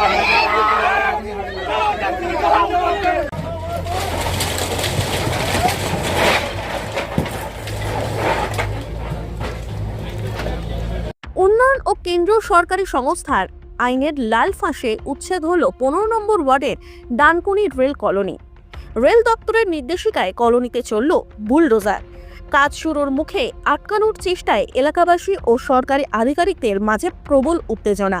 উন্নয়ন ও কেন্দ্রীয় সরকারি সংস্থার আইনের লাল ফাঁসে উচ্ছেদ হল পনেরো নম্বর ওয়ার্ডের ডানকুনি রেল কলোনি। রেল দপ্তরের নির্দেশিকায় কলোনিতে চলল বুলডোজার। কাজ শুরুর মুখে আটকানোর চেষ্টায় এলাকাবাসী ও সরকারি আধিকারিকদের মাঝে প্রবল উত্তেজনা।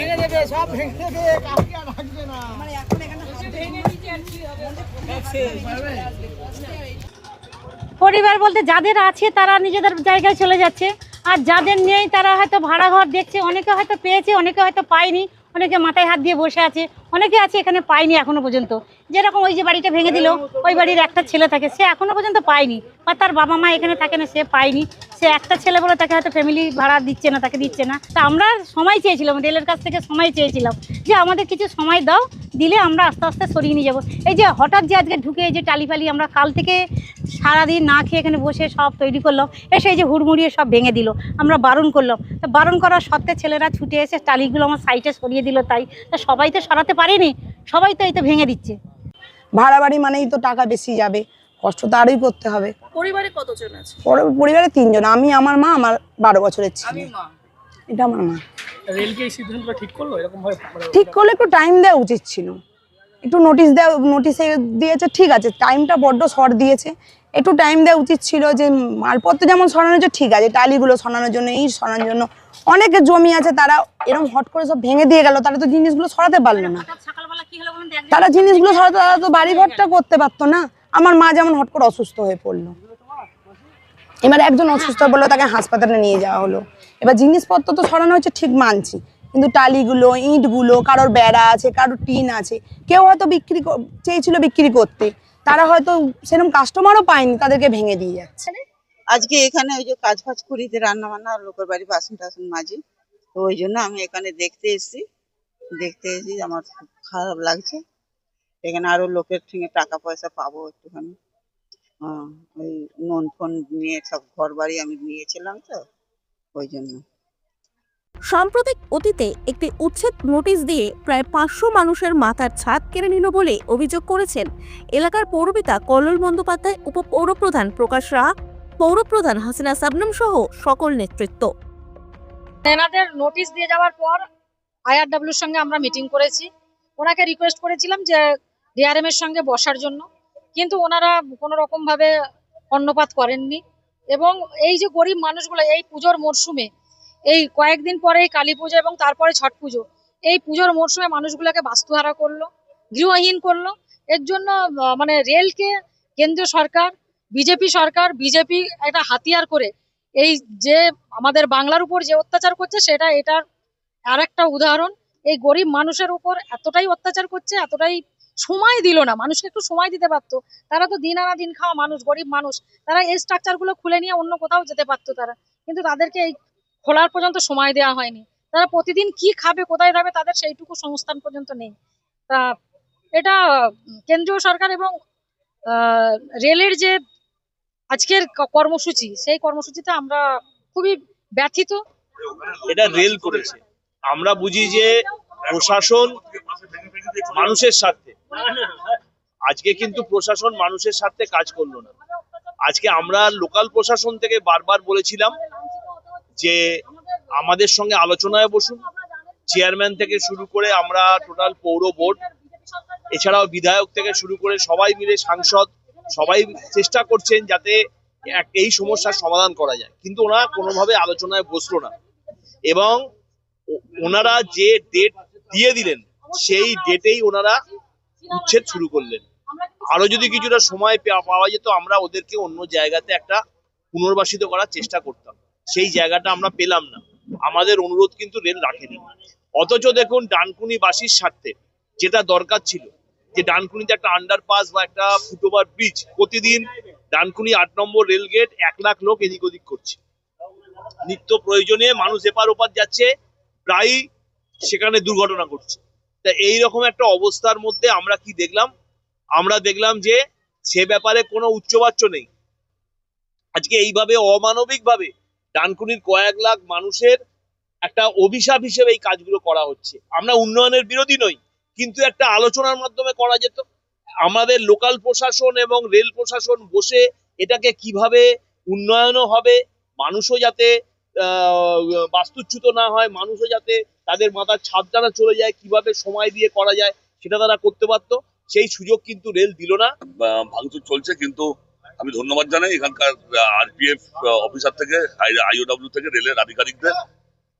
আর চাপিয়ে দিয়েছে আর পরিবার বলতে যাদের আছে তারা নিজেদের জায়গায় চলে যাচ্ছে। আর যাদের নেই তারা হয়তো ভাড়া ঘর দেখছে অনেকে হয়তো পেয়েছে অনেকে হয়তো পায়নি অনেকে মাথায় হাত দিয়ে বসে আছে অনেকে আছে এখানে পায়নি এখনও পর্যন্ত। যেরকম ওই যে বাড়িটা ভেঙে দিল, ওই বাড়ির একটা ছেলে থাকে, সে এখনও পর্যন্ত পায়নি। বা তার বাবা মা এখানে থাকে না, সে পায়নি। সে একটা ছেলে বলে তাকে হয়তো ফ্যামিলি ভাড়া দিচ্ছে না, তাকে দিচ্ছে না। তা আমরা সময় চেয়েছিলাম, রেলের কাছ থেকে সময় চেয়েছিলাম। যে আমাদের কিছু সময় দাও, দিলে আমরা আস্তে আস্তে সরিয়ে নিয়ে যাব। এই যে হঠাৎ যে আজকে ঢুকে এই যে টালি ফালি আমরা কাল থেকে সারাদিন না খেয়ে এখানে বসে সব তৈরি করলাম। এসে এই যে হুড়মুড়িয়ে সব ভেঙে দিল। আমরা বারণ করলাম। তা বারণ করার সত্ত্বে ছেলেরা ছুটে এসে টালিগুলো আমার সাইডে সরিয়ে দিল তাই। তা সবাই তো সরাতে পারেনি। সবাই তো এই তো ভেঙে দিচ্ছে। ভাড়া বাড়ি মানেই তো টাকা বেশি যাবে কষ্ট তো আরোই করতে হবে। পরিবারে কতজন আছে? পরিবারে তিনজন আমি আমার মা আমার বারো বছরের ছেলে। এটা আমার মা। রেলকে এই সিদ্ধান্তটা ঠিক করল? এরকম ভাবে ঠিক করলে একটু টাইম দেওয়া উচিত ছিল। একটু নোটিশ দেওয়া নোটিশে দিয়েছে ঠিক আছে টাইমটা বড্ড শর্ট দিয়েছে। একটু টাইম দেওয়া উচিত ছিল যে মালপত্র যেমন সরানোর জন্য ঠিক আছে টালিগুলো সরানোর জন্য এই সরানোর জন্য অনেকে জমি আছে তারা এরকম হট করে সব ভেঙে দিয়ে গেল তারা তো জিনিসগুলো সরাতে পারল না। তারা জিনিসগুলো সরাতে তারা তো বাড়ি ঘরটা করতে পারতো না। আমার মা যেমন হট করে অসুস্থ হয়ে পড়ল। এবার একজন অসুস্থ বলল তাকে হাসপাতালে নিয়ে যাওয়া হলো। এবার জিনিসপত্র তো সরানো হচ্ছে ঠিক মানছি। কিন্তু টালিগুলো ইঁটগুলো কারোর বেড়া আছে কারোর টিন আছে কেউ হয়তো বিক্রি কর- চেয়েছিল বিক্রি করতে। তারা হয়তো সেরকম কাস্টমারও পায়নি তাদেরকে ভেঙে দিয়ে যাচ্ছে। আজকে এখানে ওই যে কাজ ফাজ করি রান্না বান্না আর লোকের বাড়ি বাসন টাসন মাঝি তো ওই জন্য আমি এখানে দেখতে এসেছি। দেখতে এসেছি আমার খারাপ লাগছে। এখানে আরও লোকের থেকে টাকা পয়সা পাবো একটুখানি। ওই লোন ফোন নিয়ে সব ঘর বাড়ি আমি নিয়েছিলাম তো ওই জন্য। সাম্প্রতিক অতীতে একটি উচ্ছেদ নোটিশ দিয়ে প্রায় পাঁচশো মানুষের মাথার ছাদ কেড়ে নিল বলে অভিযোগ করেছেন এলাকার পৌরপিতা কল্লোল বন্দ্যোপাধ্যায় উপপৌরপ্রধান প্রকাশ রাহা পৌরপ্রধান হাসিনা সাবনম সহ সকল নেতৃত্ব। এনাদের নোটিশ দিয়ে যাওয়ার পর আইআরডব্লিউর সঙ্গে আমরা মিটিং করেছি। ওনাকে রিকোয়েস্ট করেছিলাম যে ডিআরএম এর সঙ্গে বসার জন্য। কিন্তু ওনারা কোনো রকম ভাবে কর্ণপাত করেননি এবং এই যে গরিব মানুষগুলো, এই পুজোর মরশুমে এই কয়েকদিন পরে এই কালী পুজো এবং তারপরে ছট পুজো, এই পুজোর মরশুমে মানুষগুলোকে বাস্তুহারা করল, গৃহহীন করল। এর জন্য মানে রেলকে কেন্দ্রীয় সরকার, বিজেপি সরকার, বিজেপি একটা হাতিয়ার করে এই যে আমাদের বাংলার উপর যে অত্যাচার করছে, সেটা এটার আর একটা উদাহরণ। এই গরিব মানুষের উপর এতটাই অত্যাচার করছে, এতটাই সময় দিল না। মানুষকে একটু সময় দিতে পারতো। তারা তো দিন আনা দিন খাওয়া মানুষ, গরিব মানুষ। তারা এই স্ট্রাকচারগুলো খুলে নিয়ে অন্য কোথাও যেতে পারতো তারা। কিন্তু তাদেরকে এই খোলার পর্যন্ত সময় দেওয়া হয়নি। তারা প্রতিদিন কি খাবে, কোথায় যাবে, তাদের সেইটুকু সংস্থান পর্যন্ত নেই। তা এটা কেন্দ্রীয় সরকার এবং রেলের যে আজকের কর্মসূচি, সেই কর্মসূচিতে আমরা খুবই ব্যথিত। এটা রেল করেছে। আমরা বুঝি যে প্রশাসন মানুষের স্বার্থে। আজকে কিন্তু প্রশাসন মানুষের স্বার্থে কাজ করল না। আজকে আমরা লোকাল প্রশাসন থেকে বারবার বলেছিলাম যে আমাদের সঙ্গে আলোচনায় বসুন। চেয়ারম্যান থেকে শুরু করে আমরা টোটাল পৌর বোর্ড, এছাড়াও বিধায়ক থেকে শুরু করে সবাই মিলে সাংসদ, সবাই চেষ্টা করছেন যাতে এই সমস্যার সমাধান করা যায়। কিন্তু ওনারা কোনোভাবে আলোচনায় বসল না। এবং ওনারা যে ডেট দিয়ে দিলেন, সেই ডেটেই ওনারা উচ্ছেদ শুরু করলেন। আরও যদি কিছুটা সময় পাওয়া যেত, আমরা ওদেরকে অন্য জায়গাতে একটা পুনর্বাসিত করার চেষ্টা করতাম। সেই জায়গাটা আমরা পেলাম না। আমাদের অনুরোধ কিন্তু রেল রাখেনি। অথচ দেখুন ডানকুনি বাসির স্বার্থে যেটা দরকার ছিল, যে ডানকুনিতে একটা আন্ডারপাস বা একটা ফুটওভার ব্রিজ প্রতিদিন ডানকুনি আট নম্বর রেল গেট এক লাখ লোক এদিক ওদিক করছে। নিত্য প্রয়োজনে মানুষ এপার ওপার যাচ্ছে প্রায়ই সেখানে দুর্ঘটনা ঘটছে। তা এই রকম একটা অবস্থার মধ্যে আমরা কি দেখলাম? আমরা দেখলাম যে সে ব্যাপারে কোনো উচ্চবাচ্য নেই। আজকে এইভাবে অমানবিক ভাবে ডানকুনির কয়েক লাখ মানুষের একটা অভিশাপ হিসেবে এই কাজগুলো করা হচ্ছে। আমরা উন্নয়নের বিরোধী নই, কিন্তু একটা আলোচনার মাধ্যমে করা যেত। আমাদের লোকাল প্রশাসন এবং রেল প্রশাসন বসে এটাকে কীভাবে উন্নয়নও হবে, মানুষও যাতে বাস্তুচ্যুত না হয়, মানুষও যাতে তাদের মাথার ছাদটা চলে যায়, কীভাবে সময় দিয়ে করা যায়, সেটা তারা করতে পারতো সেই সুযোগ কিন্তু রেল দিল না। ভাঙচুর চলছে, কিন্তু আমি ধন্যবাদ জানাই এখানকার আরপিএফ অফিসার থেকে আইওডব্লিউ থেকে, রেলের আধিকারিকদের।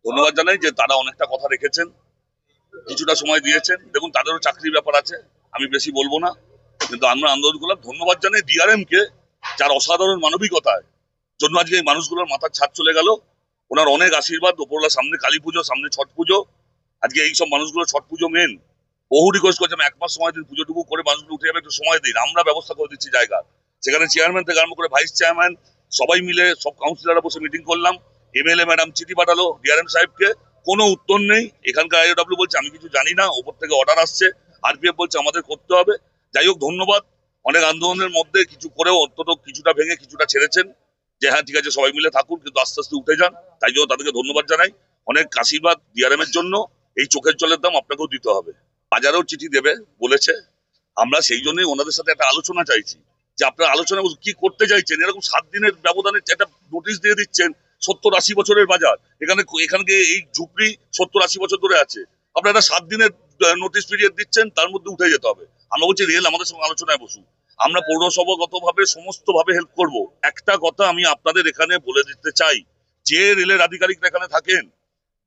ধন্যবাদ জানাই যে তারা অনেকটা কথা রেখেছেন, কিছুটা সময় দিয়েছেন। দেখুন, তাদেরও চাকরির ব্যাপার আছে, আমি বেশি বলব না, কিন্তু আমরা আন্দোলন করলাম। ধন্যবাদ জানাই ডিআরএম কে, যার অসাধারণ মানবিকতায়। জন্য আজকে এই মানুষগুলোর মাথার ছাদ চলে গেল। ওনার অনেক আশীর্বাদ ওপরলা সামনে কালী পুজো, সামনে ছট পুজো। আজকে এই সব মানুষগুলো ছট পুজো মেন বহু রিকোয়েস্ট করছে, আমি এক মাস সময় দিন পুজোটুকু করে মানুষগুলো উঠে যাবে, একটু সময় দিন। আমরা ব্যবস্থা করে দিচ্ছি জায়গা। সেখানে চেয়ারম্যান থেকে আরম্ভ করে ভাইস চেয়ারম্যান সবাই মিলে সব কাউন্সিলররা বসে মিটিং করলাম। এমএলএ ম্যাডাম চিঠি পাঠালো ডিআরএম সাহেবকে। কোনো উত্তর নেই। এখানকার আইওডব্লিউ বলছে, আমি কিছু জানি না। ওপর থেকে অর্ডার আসছে। আরপিএফ বলছে, আমাদের করতে হবে। যাই হোক, ধন্যবাদ। অনেক আন্দোলনের মধ্যে কিছু করেও অন্তত কিছুটা ভেঙে কিছুটা ছেড়েছেন। যে হ্যাঁ ঠিক আছে, সবাই মিলে থাকুন, কিন্তু আস্তে আস্তে উঠে যান। তাই জন্য তাদেরকে ধন্যবাদ জানাই। অনেক আশীর্বাদ ডিআরএম এর জন্য। এই চোখের জলের দাম আপনাকেও দিতে হবে। বাজারেও চিঠি দেবে, বলেছে। আমরা সেই জন্যই ওনাদের সাথে একটা আলোচনা চাইছি, যে আপনারা আলোচনা কি করতে চাইছেন? এরকম সাত দিনের ব্যবধানে একটা নোটিশ দিয়ে দিচ্ছেন, সত্তর আশি বছরের বাজার। এখানে এখানকে এই ঝুপড়ি সত্তর আশি বছর ধরে আছে। আপনারা সাত দিনের নোটিশ পিরিয়ড দিচ্ছেন, তার মধ্যে উঠে যেতে হবে। আমরা বলছি, রেল আমাদের সঙ্গে আলোচনায় বসুন। আমরা পৌরসভাগতভাবে সমস্ত ভাবে হেল্প করব। একটা কথা আমি আপনাদের এখানে বলে দিতে চাই। যে রেলের আধিকারিকরা এখানে থাকেন,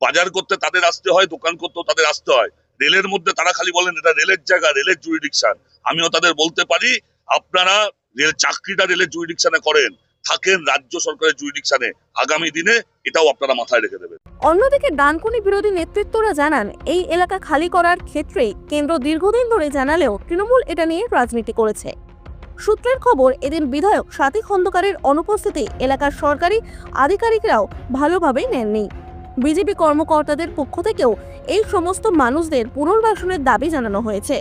বাজার করতে তাদের আসতে হয়, দোকান করতেও তাদের আসতে হয়। রেলের মধ্যে তারা খালি বলেন, এটা রেলের জায়গা, রেলের জুরিডিকশন আমিও তাদের বলতে পারি, আপনারা রেল চাকরিটা রেলের জুরিডিকশনে করেন, থাকেন রাজ্য সরকারের জুরিডিকশনে আগামী দিনে এটাও আপনারা মাথায় রেখে দেবেন। অন্যদিকে ডানকুনি বিরোধী নেতৃত্বরা জানান, এই এলাকা খালি করার ক্ষেত্রে কেন্দ্র দীর্ঘদিন ধরে জানালেও তৃণমূল এটা নিয়ে রাজনীতি করেছে। সূত্রের খবর, এদিন বিধায়ক স্বাতী খন্দকারের অনুপস্থিতি এলাকার সরকারি আধিকারিকরাও ভালোভাবে নেননি। বিজেপি কর্মকর্তাদের পক্ষ থেকেও এই সমস্ত মানুষদের পুনর্বাসনের দাবি জানানো হয়েছে।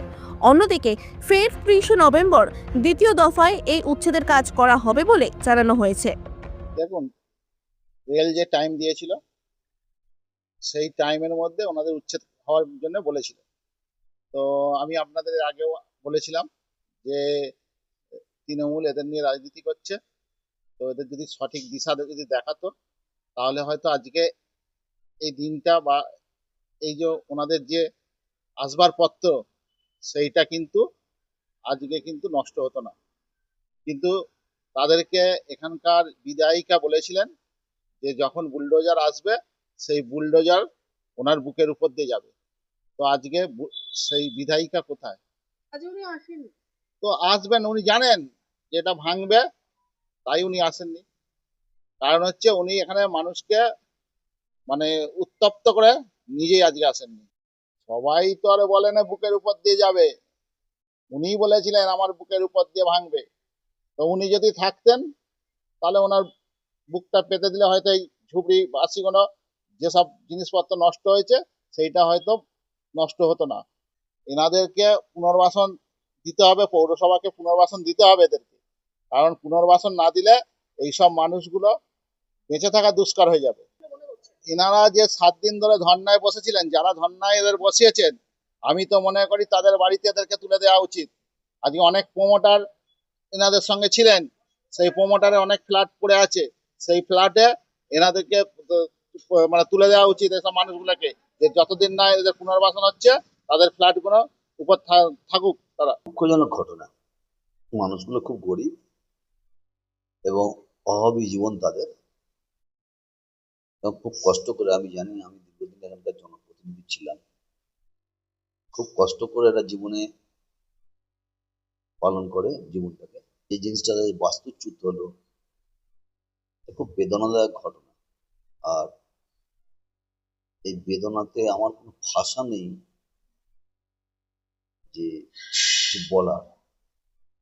অন্যদিকে, ফের ত্রিশে নভেম্বর দ্বিতীয় দফায় এই উচ্ছেদের কাজ করা হবে বলে জানানো হয়েছে। দেখুন, রেল যে টাইম দিয়েছিল, সেই টাইমের মধ্যে ওনাদের উচ্ছেদ হওয়ার জন্য বলেছিল। তো আমি আপনাদের আগেও বলেছিলাম যে তৃণমূল এদের নিয়ে রাজনীতি করছে, তো এদের যদি সঠিক দিশা যদি দেখাতো, তাহলে হয়তো আজকে এই দিনটা বা এই যে ওনাদের যে আসবার পত্র, সেইটা কিন্তু আজকে কিন্তু নষ্ট হতো না। কিন্তু তাদেরকে এখানকার বিধায়িকা বলেছিলেন যে যখন বুলডোজার আসবে, সেই বুলডোজার ওনার বুকের উপর দিয়ে যাবে। তো আজকে সেই বিধায়িকা কোথায়? তো আসবেন, উনি জানেন যে এটা ভাঙবে, তাই উনি আসেননি। কারণ হচ্ছে উনি এখানে মানুষকে মানে উত্তপ্ত করে নিজেই আজকে আসেননি। সবাই তো আর বলে না বুকের উপর দিয়ে যাবে। উনি বলেছিলেন আমার বুকের উপর দিয়ে ভাঙবে। তো উনি যদি থাকতেন, তাহলে ওনার বুকটা পেতে দিলে হয়তো এই ঝুপড়ি বাসিগুলো যেসব জিনিসপত্র নষ্ট হয়েছে, সেইটা হয়তো নষ্ট হতো না। এনাদেরকে পুনর্বাসন দিতে হবে, পৌরসভাকে পুনর্বাসন দিতে হবে এদেরকে। কারণ পুনর্বাসন না দিলে এইসব মানুষগুলো বেঁচে থাকা দুষ্কর হয়ে যাবে। এনারা যে সাত দিন ধরে ধর্নায় বসেছিলেন, যারা ধর্নায় এদের বসিয়েছেন, আমি তো মনে করি তাদের বাড়িতে এদেরকে তুলে দেওয়া উচিত। আজকে অনেক প্রমোটার এনাদের সঙ্গে ছিলেন, সেই প্রমোটারে অনেক ফ্ল্যাট পড়ে আছে, সেই ফ্ল্যাটে এনাদেরকে মানে তুলে দেওয়া উচিত এসব মানুষগুলোকে, যে যতদিন না এদের পুনর্বাসন হচ্ছে, তাদের ফ্ল্যাটগুলো উপর থাকুক তারা। দুঃখজনক ঘটনা। মানুষগুলো খুব গরিব এবং অভাবী জীবন তাদের। এবং খুব কষ্ট করে, আমি জানি, আমি দীর্ঘদিন এখানকার জনপ্রতিনিধি ছিলাম। খুব কষ্ট করে এরা জীবনে পালন করে জীবনটাকে। এই জিনিসটা যে বাস্তুচ্যুত হলো। খুব বেদনাদায়ক ঘটনা। আর এই বেদনাতে আমার কোনো ভাষা নেই। যে বলার।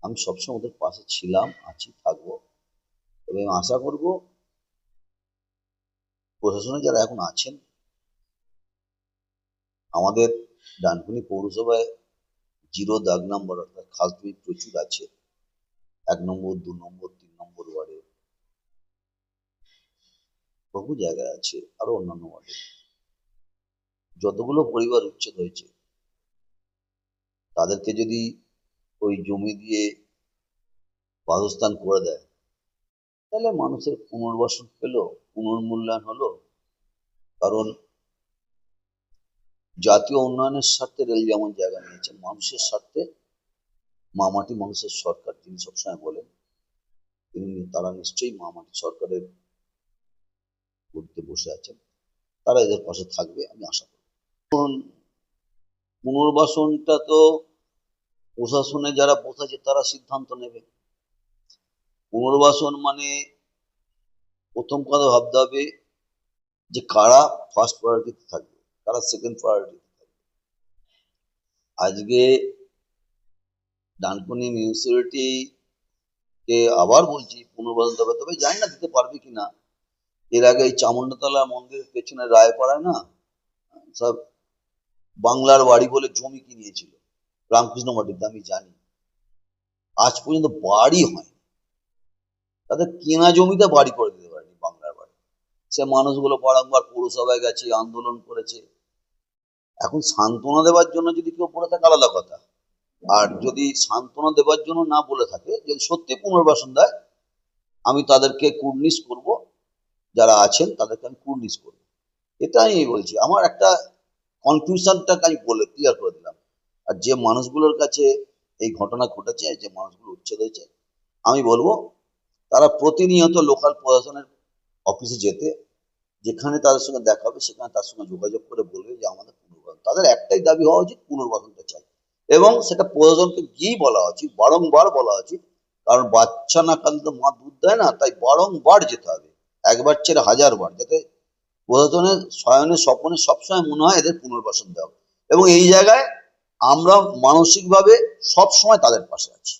আমি সবসময় ওদের পাশে ছিলাম, আছি, থাকব। এবং আশা করব, প্রশাসনে যারা এখন আছেন, আমাদের ডানকুনি পৌরসভায় জিরো দাগ নম্বর অর্থাৎ খাসজমি প্রচুর আছে। এক নম্বর, দু নম্বর, তিন নম্বর ওয়ার্ডে। বহু জায়গায় আছে, আরও অন্যান্য ওয়ার্ডে। যতগুলো পরিবার উচ্ছেদ হয়েছে তাদেরকে যদি ওই জমি দিয়ে বাসস্থান করে দেয়, তাহলে মানুষের পুনর্বাসন পেল পুনর্মূল্যায়ন হলো। কারণ জাতীয় উন্নয়নের স্বার্থে রেল যেমন জায়গা নিয়েছে, মানুষের স্বার্থে মামাটি মানুষের সরকার, তিনি সবসময় বলেন, তিনি তারা নিশ্চয়ই মামাটি সরকারের করতে বসে আছেন। তারা এদের পাশে থাকবে, আমি আশা করি। পুনর্বাসনটা তো প্রশাসনে যারা বসেছে, তারা সিদ্ধান্ত নেবে। পুনর্বাসন মানে প্রথম কথা ভাবতে হবে যে কারা ফার্স্ট প্রায়োরিটিতে থাকবে, কারা সেকেন্ড প্রায়োরিটিতে থাকবে। আজকে ডানকুনি মিউনিসিপ্যালিটি কে আবার বলছি, পুনর্বাসন দেবে, তবে জানি না দিতে পারবে কিনা এর আগে এই চামুন্ডাতলা মন্দিরের পেছনে রায়পাড়ায় না, সব বাংলার বাড়ি বলে জমি কিনিয়েছিল। রামকৃষ্ণ মাটিতে আমি জানি। আজ পর্যন্ত বাড়ি হয় তাদের কেনা জমিতে বাড়ি করে দিতে পারেনি বাংলার বাড়ি। সে মানুষগুলো বারংবার পৌরসভায় গেছে, আন্দোলন করেছে। এখন সান্ত্বনা দেওয়ার জন্য যদি কেউ বলে থাকে, আলাদা কথা। আর যদি সান্ত্বনা দেওয়ার জন্য না বলে থাকে, যদি সত্যি পুনর্বাসন দেয়, আমি তাদেরকে কুর্নিশ করব। যারা আছেন, তাদেরকে আমি কুর্নিশ করব। এটা আমি বলছি। আমার একটা কনফিউশনটাকে আমি বলে ক্লিয়ার করে দিলাম। আর যে মানুষগুলোর কাছে এই ঘটনা ঘটেছে, যে মানুষগুলো উচ্ছেদ হয়েছে, আমি বলব তারা প্রতিনিয়ত লোকাল প্রশাসনের অফিসে যেতে, যেখানে তাদের সঙ্গে দেখা হবে, সেখানে তার সঙ্গে যোগাযোগ করে বলবে যে আমাদের পুনর্বাসন। তাদের একটাই দাবি হওয়া উচিত পুনর্বাসনটা চাই। এবং সেটা প্রশাসনকে গিয়েই বলা উচিত বারংবার বলা উচিত কারণ বাচ্চা না কাল তো মা দুধ দেয় না, তাই বারংবার যেতে হবে। একবার ছেড়ে হাজার বার যাতে প্রশাসনের শয়নে স্বপনে সবসময় মনে হয় এদের পুনর্বাসন দেওয়া। এবং এই জায়গায় আমরা মানসিকভাবে সবসময় তাদের পাশে আছি।